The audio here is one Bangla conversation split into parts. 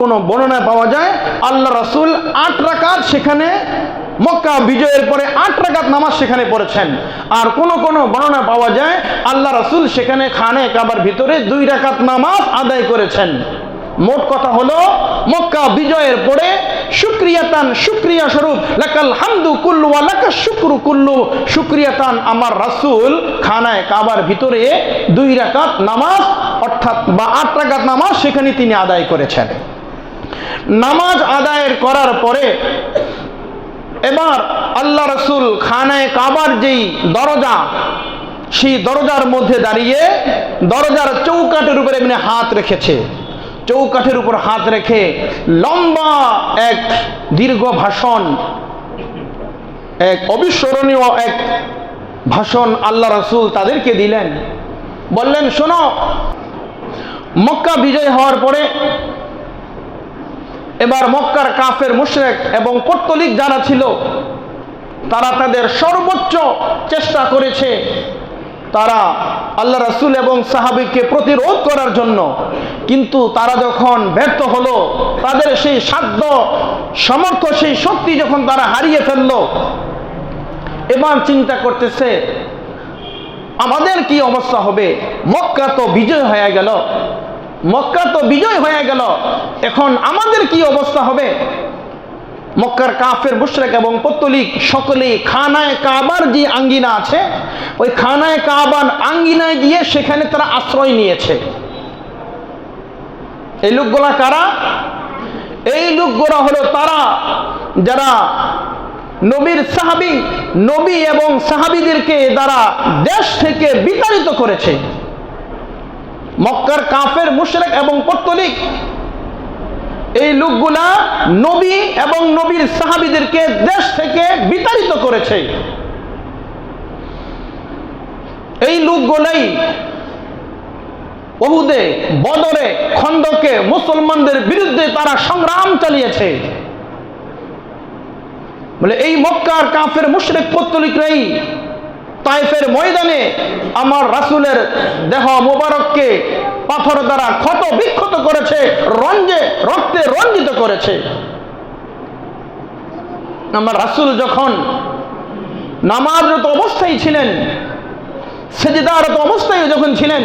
কোনো বর্ণনায় পাওয়া যায়, আল্লাহ রাসূল আট রাকাত সেখানে মক্কা বিজয়ের পরে আট রাকাত নামাজ সেখানে পড়েছেন। আর কোন কোন বর্ণনা পাওয়া যায়, আল্লাহ রাসূল সেখানে খানে কাবার ভিতরে দুই রাকাত নামাজ আদায় করেছেন। মোট কথা হলো, মক্কা বিজয়ের পরে শুক্রিয়াতান শুক্রিয়া স্বরূপ, লাকাল হামদু কুল্লু লাকা শুক্রু কুল্লু শুক্রিয়াতান আমার রাসূল খানায় কাবার ভিতরে দুই রাকাত নামাজ, অর্থাৎ বা আট রাকাত নামাজ সেখানে তিনি আদায় করেছেন। নামাজ আদায়ের করার পরে এবার আল্লাহ রসুল খানায় কাবার যেই দরজা, সেই দরজার মধ্যে দাঁড়িয়ে দরজার চৌকাঠের উপরে এমনি হাত রেখেছে। চৌকাঠের উপর হাত রেখে লম্বা এক দীর্ঘ ভাষণ, এক অবিস্মরণীয় এক ভাষণ আল্লাহ রসুল তাদেরকে দিলেন। বললেন, শোনো, মক্কা বিজয় হওয়ার পরে এবার মক্কার কাফের মুশরেক এবং পত্তলিক যারা ছিল, তারা তাদের সর্বোচ্চ চেষ্টা করেছে তারা আল্লাহ রাসূল এবং সাহাবিকে প্রতিরোধ করার জন্য। কিন্তু তারা যখন ব্যর্থ হলো, তাদের সেই সাধ্য সমর্থ সেই শক্তি যখন তারা হারিয়ে ফেলল, এবার চিন্তা করতেছে, আমাদের কি অবস্থা হবে? মক্কা তো বিজয় হয়ে গেল। মক্কা তো বিজয় হয়ে গেল। এখন আমাদের কি অবস্থা হবে? মক্কার কাফের, মুশরেক এবং পত্তলিক সকলেই খানায় কাবার যে আঙ্গিনা আছে, ওই খানায় কাবার আঙ্গিনায় গিয়ে সেখানে তারা আশ্রয় নিয়েছে। এই লোকগুলা কারা? এই লোকগুলা হলো তারা যারা নবীর সাহাবি, নবী এবং সাহাবিদেরকে দ্বারা দেশ থেকে বিতাড়িত করেছে। মক্কার কাফের, মুশরেক এবং পত্তলিক। এই লোকগুলা নবী এবং নবীর সাহাবিদেরকে দেশ থেকে বিতাড়িত করেছে। এই লোকগুলাই বহুদে বদরে, খন্দকে, মুসলমানদের বিরুদ্ধে তারা সংগ্রাম চালিয়েছে। বলে এই মক্কার কাফের, মুশরেক, পত্তলিকরাই তাইফের ময়দানে আমার রাসুলের দেহ মোবারককে পাথর দ্বারা ক্ষত বিক্ষত করেছে, রঞ্জে, রক্তে রঞ্জিত করেছে। আমার রাসুল যখন নামাজরত অবস্থায় ছিলেন, সেজদারত অবস্থায় যখন ছিলেন,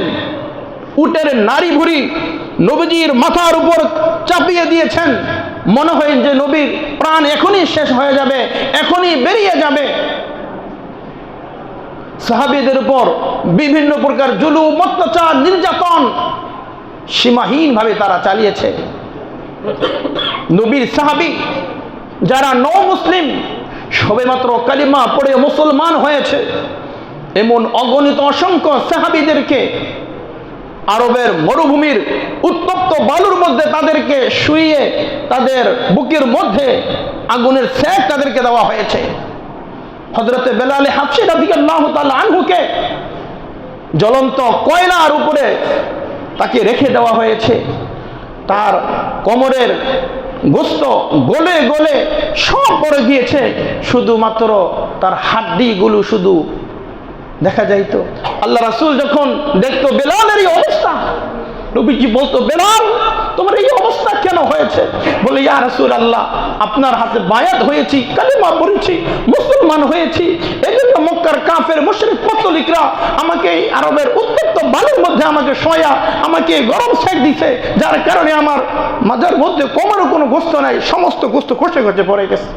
উটের নারী ভুরি নবীজির মাথার উপর চাপিয়ে দিয়েছেন, মনে হয় যে নবীর প্রাণ এখনই শেষ হয়ে যাবে, এখনই বেরিয়ে যাবে। সাহাবিদের উপর বিভিন্ন প্রকার জুলুম, অত্যাচার, নির্যাতন সীমাহীনভাবে তারা চালিয়েছে। নবীর সাহাবি যারা ন মুসলিম সবেমাত্র কালিমা পড়ে মুসলমান হয়েছে, এমন অগণিত অসংখ্য সাহাবিদেরকে আরবের মরুভূমির উত্তপ্ত বালুর মধ্যে তাদেরকে শুইয়ে তাদের বুকের মধ্যে আগুনের সেক তাদেরকে দেওয়া হয়েছে। হজরতে বেলালে হাফসি রাদিয়াল্লাহ তাআলা আনহুকে জ্বলন্ত কয়লার উপরে তাকে রেখে দেওয়া হয়েছে। তার কোমরের গোস্ত গলে গলে সব পড়ে গিয়েছে। শুধুমাত্র তার হাড্ডিগুলো শুধু দেখা যাইতো। আল্লাহ রাসুল যখন দেখতো বেলালের এই অবস্থা, নবীজি বলতো, বেলাল তোমার এই অবস্থা কেন হয়েছে? বলে, ইয়া রাসূল আল্লাহ আপনার হাতে বায়াত হয়েছি, কালেমা পড়েছি, মুসলমান হয়েছি। মক্কার কাফের, মুশরিক, পত্তলিকরা আমাকে এই আরবের উত্তপ্ত মধ্যে আমাকে শোয়া আমাকে গরম সেক দিছে, যার কারণে আমার মাজার মধ্যে কোমরও কোনো গোস্ত নাই, সমস্ত গোস্ত খসে খসে পড়ে গেছে।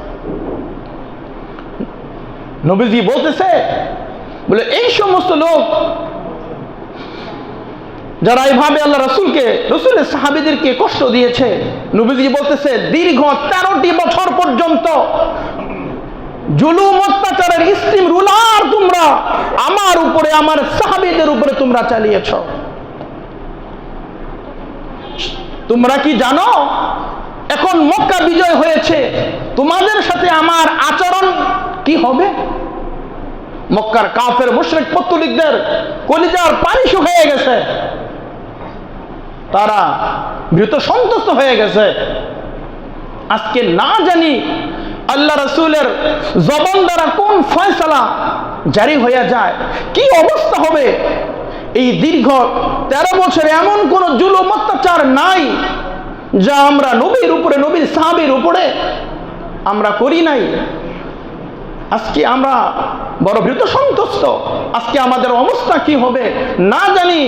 নবীজি বলতেছে, বলে, এই সমস্ত লোক যারা এইভাবে আল্লাহ রসুলকে, রসুলের সাহাবিদেরকে কষ্ট দিয়েছে, নবীজি বলতেছে, দীর্ঘ তেরোটি বছর পর্যন্ত জুলুম, অত্যাচারের স্টিম রুলার তোমরা আমার উপরে, আমার সাহাবিদের উপরে তোমরা চালিয়েছ। তোমরা কি জানো, এখন মক্কা বিজয় হয়েছে, তোমাদের সাথে আমার আচরণ কি হবে? মক্কার কাফের, মুশরিক, পত্তলিকদের কলিজার পানি শুকিয়ে গেছে। তারা ভীত সন্তুষ্ট হয়ে গেছে। আজকে না জানি আল্লাহ রসুলের জবন দ্বারা কোন ফয়সালা জারি হয়ে যায়, কি অবস্থা হবে? এই দীর্ঘ তেরো বছরে এমন কোন জুলুম অত্যাচার নাই যা আমরা নবীর উপরে, নবীর সাহাবির উপরে আমরা করি নাই। আজকে আমরা বড় ভীত সন্তুষ্ট। আজকে আমাদের অবস্থা কি হবে না জানি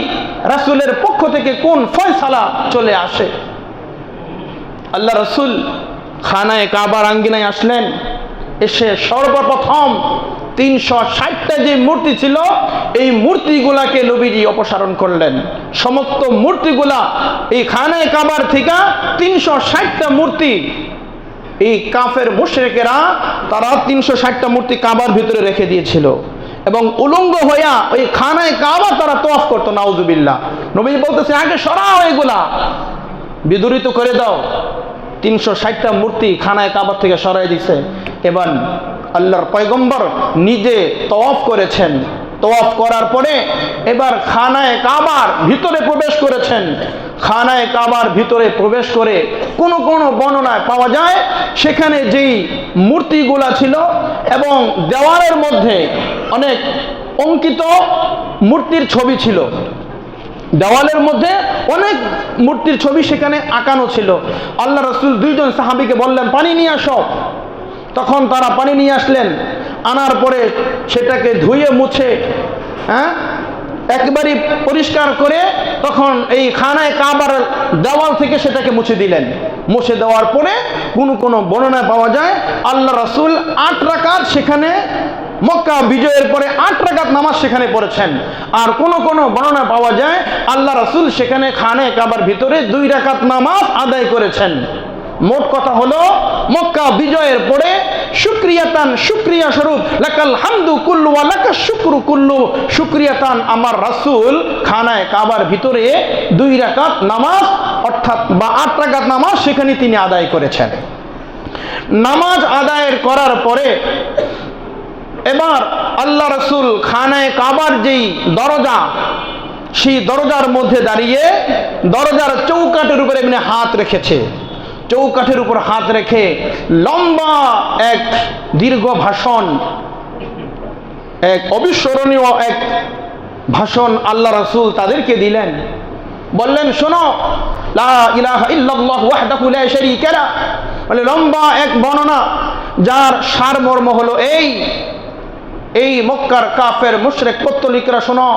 রাসূলের পক্ষ থেকে কোন ফয়সালা চলে আসে। আল্লাহ রসুল খানায় কাবার আঙ্গিনায় আসলেন, এসে সর্বপ্রথম তিনশো ষাটটা যে মূর্তি ছিল, এই মূর্তিগুলাকে নবীজি অপসারণ করলেন। সমস্ত মূর্তিগুলা এই খানায় কাবার থেকে তিনশো ষাটটা মূর্তি এই কাফের মুশরেকেরা তারা তিনশো ষাটটা মূর্তি কাবার ভিতরে রেখে দিয়েছিল। এবং উলঙ্গ হইয়া ওই খানায় কাবা তারা তোয়াফ করতো, নাউজুবিল্লাহ। নবীজি বলতেছে, আগে সরাও এগুলা। বিদুরিত করে দাও। তিনশো ষাটটা মূর্তি খানায় কাবার থেকে সরাই দিছে। এবার আল্লাহর পয়গম্বর নিজে তওয়াফ করেছেন। তওয়াফ করার পরে এবার খানায় কাবার ভিতরে প্রবেশ করেছেন। খানায় কাবার ভিতরে প্রবেশ করে কোনো কোনো বর্ণনায় পাওয়া যায়, সেখানে যেই মূর্তিগুলা ছিল এবং দেওয়ালের মধ্যে অনেক অঙ্কিত মূর্তির ছবি ছিল। দেওয়ালের মধ্যে অনেক মূর্তির ছবি সেখানে আঁকানো ছিল। আল্লাহ রসুল দুইজন সাহাবিকে বললেন, পানি নিয়ে আসো। তখন তারা পানি নিয়ে আসলেন। আনার পরে সেটাকে ধুয়ে মুছে হ্যাঁ একবারই পরিষ্কার করে তখন এই খানায় কাবার দেওয়াল থেকে সেটাকে মুছে দিলেন। মুছে দেওয়ার পরে কোনো কোনো বর্ণনায় পাওয়া যায়, আল্লাহ রসুল আট রাকাত সেখানে মক্কা বিজয়ের পরে আট রাকাত নামাজ সেখানে পড়েছেন। আর কোন কোন বর্ণনা পাওয়া যায়, আল্লাহ রসুল সেখানে খানে কাবার ভিতরে দুই রাকাত নামাজ আদায় করেছেন। মোট কথা হলো, মক্কা বিজয়ের পরে শুক্রিয়াতান, শুক্রিয়া স্বরূপ, লাকাল হামদু কুল্লু ওয়া লাকা শুক্রু কুল্লু। শুক্রিয়াতান আমার রাসূল খানায় কাবার ভিতরে দুই রাকাত নামাজ, অর্থাৎ বা আট রাকাত নামাজ সেখানে তিনি আদায় করেছেন। নামাজ আদায়ের করার পরে এবার আল্লাহ রসুল খানায় কাবার যেই দরজা, সেই দরজার মধ্যে দাঁড়িয়ে দরজার চৌকাঠের উপরে এমনি হাত রেখেছে। চৌকাঠের উপর হাত রেখে লম্বা এক দীর্ঘ ভাষণ, এক অবিস্মরণীয় এক ভাষণ আল্লাহ রসুল তাদেরকে দিলেন। বললেন, শোনো বলে লম্বা এক বর্ণনা, যার সারমর্ম হলো এই এই মক্কার কাফের মুশরেক পত্তলিকরা, শোনো,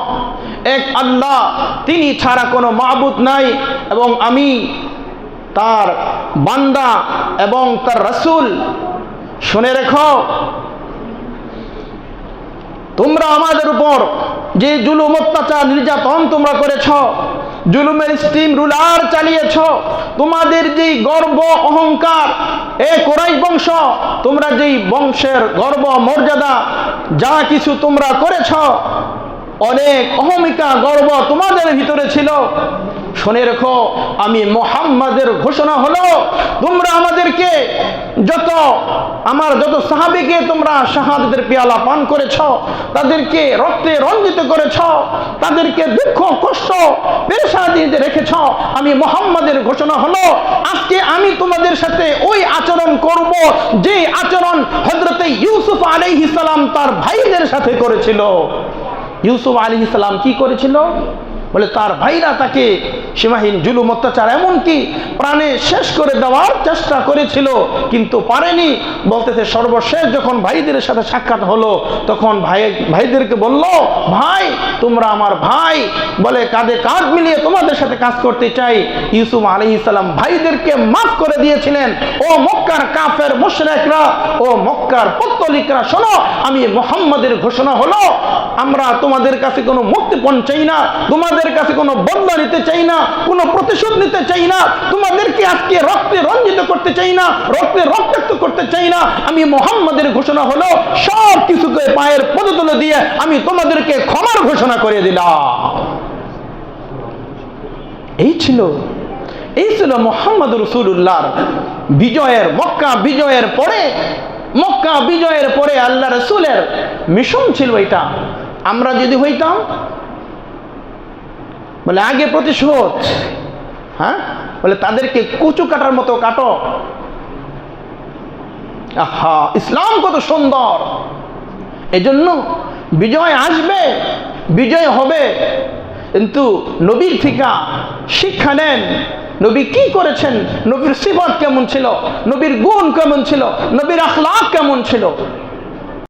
এক আল্লাহ, তিনি ছাড়া কোনো মাবুদ নাই এবং আমি তার বান্দা এবং তার রসুল। শুনে রেখো, তোমরা আমাদের উপর যে জুলুম, অত্যাচার, নির্যাতন তোমরা করেছ, জুলুমের স্টিম রুলার চালিয়েছ, তোমাদের যেই গর্ব, অহংকার, এ কোরাই বংশ, তোমরা যেই বংশের গর্ব, মর্যাদা, যা কিছু তোমরা করেছ, অনেক অহমিকা গর্ব তোমাদের ভিতরে ছিল। শুনে রেখো, আমি মোহাম্মদের ঘোষণা হলো, তোমরা আমাদেরকে যত, আমার যত সাহাবিকে তোমরা শাহাদের পেয়ালা পান করেছ, তাদেরকে রক্তে রঞ্জিত করেছ, তাদেরকে দুঃখ, কষ্ট, পেরেশানিতে রেখেছ, আমি মোহাম্মদের ঘোষণা হলো, আজকে আমি তোমাদের সাথে ওই আচরণ করব যে আচরণ হজরতে ইউসুফ আলাইহিস সালাম তার ভাইদের সাথে করেছিল। ইউসুফ আলী ইসলাম কি করেছিল? বলে তার ভাইরা তাকে সীমাহীন জুলুম, অত্যাচার এমনকি প্রাণে শেষ করে দেওয়ার চেষ্টা করেছিল, কিন্তু পারেনি। বলতেছে, সর্বশেষ যখন ভাইদের সাথে সাক্ষাৎ হলো, তখন ভাই, ভাইদেরকে বলল, ভাই, তোমরা আমার ভাই। বলে, কাঁধে কাঁধ মিলিয়ে তোমাদের সাথে কাজ করতে চাই। ইউসুফ আলী ইসলাম ভাইদেরকে মাফ করে দিয়েছিলেন, ও মক্কার কাফের মুশরেকরা, ও মক্কার পত্তলিকরা, শোনো, আমি মোহাম্মদের ঘোষণা হলো, আমরা তোমাদের কাছে কোনো মুক্তিপণ চাই না। তোমাদের কাছে কোনো বদলা নিতে চাই না, কোনো প্রতিশোধ নিতে চাই না, তোমাদেরকে আজকে রক্তে রঞ্জিত করতে চাই না, রক্তে রক্তাক্ত করতে চাই না। আমি মোহাম্মদের ঘোষণা হলো, সব কিছুকে পায়ের পদতলে দিয়ে আমি তোমাদেরকে ক্ষমার ঘোষণা করে দিলাম। এই ছিল এই ছিল মোহাম্মদ রসুল্লাহর বিজয়ের মক্কা, বিজয়ের পরে, মক্কা বিজয়ের পরে আল্লাহ রসুলের মিশন ছিল এটা। আমরা যদি হইতাম বলে, আগে প্রতিশোধ। হ্যাঁ? বলে, তাদেরকে কুচু কাটার মতো কাটো। আহা, ইসলাম কত সুন্দর। এজন্য বিজয় আসবে, বিজয় হবে। কিন্তু নবীর থেকে শিক্ষা নেন। নবী কি করেছেন? নবীর সিফত কেমন ছিল? নবীর গুণ কেমন ছিল? নবীর আখলাক কেমন ছিল?